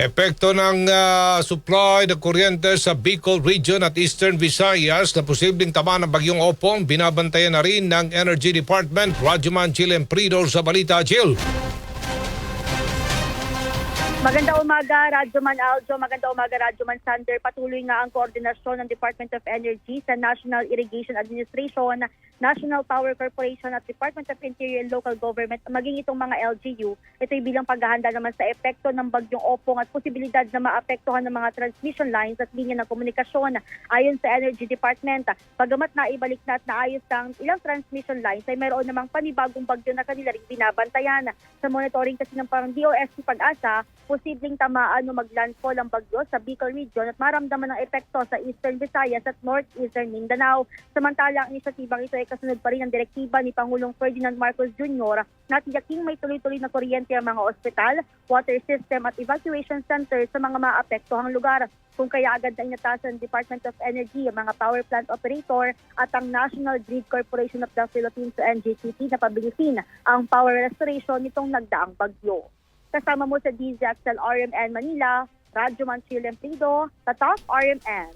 Epekto ng ah, supply ng kuryente sa Bicol Region at Eastern Visayas na posibleng tama ng bagyong Opong binabantayan na rin ng Energy Department. Radyoman Jill Emprido sa Balita Jill. Maganda umaga, Radyoman Aljo. Maganda umaga, Radyoman Sander. Patuloy nga ang koordinasyon ng Department of Energy sa National Irrigation Administration, National Power Corporation at Department of Interior and Local Government, maging itong mga LGU. Ito'y bilang paghahanda naman sa epekto ng bagyong Opong at posibilidad na maapektuhan ng mga transmission lines at linya ng komunikasyon. Ayon sa Energy Department, pagamat naibalik na at naayos ang ilang transmission lines, ay mayroon namang panibagong bagyo na kanila rin binabantayan. Sa monitoring kasi ng parang DOST Pag-asa, posibleng tamaan o maglandfall ang bagyo sa Bicol Region at maramdaman ang epekto sa Eastern Visayas at Northeastern Mindanao. Samantala, ang inisyatibang ito ay kasunod pa rin ng direktiba ni Pangulong Ferdinand Marcos Jr. na tiyaking may tuloy-tuloy na kuryente ang mga ospital, water system at evacuation center sa mga maapektuhang lugar. Kung kaya agad na inatasan ng Department of Energy ang mga power plant operator at ang National Grid Corporation of the Philippines o NGCP na pabilisin ang power restoration nitong nagdaang bagyo. Kasama mo sa DZXL RMN Manila, Radyo Manchil Emplido, Tatak RMN.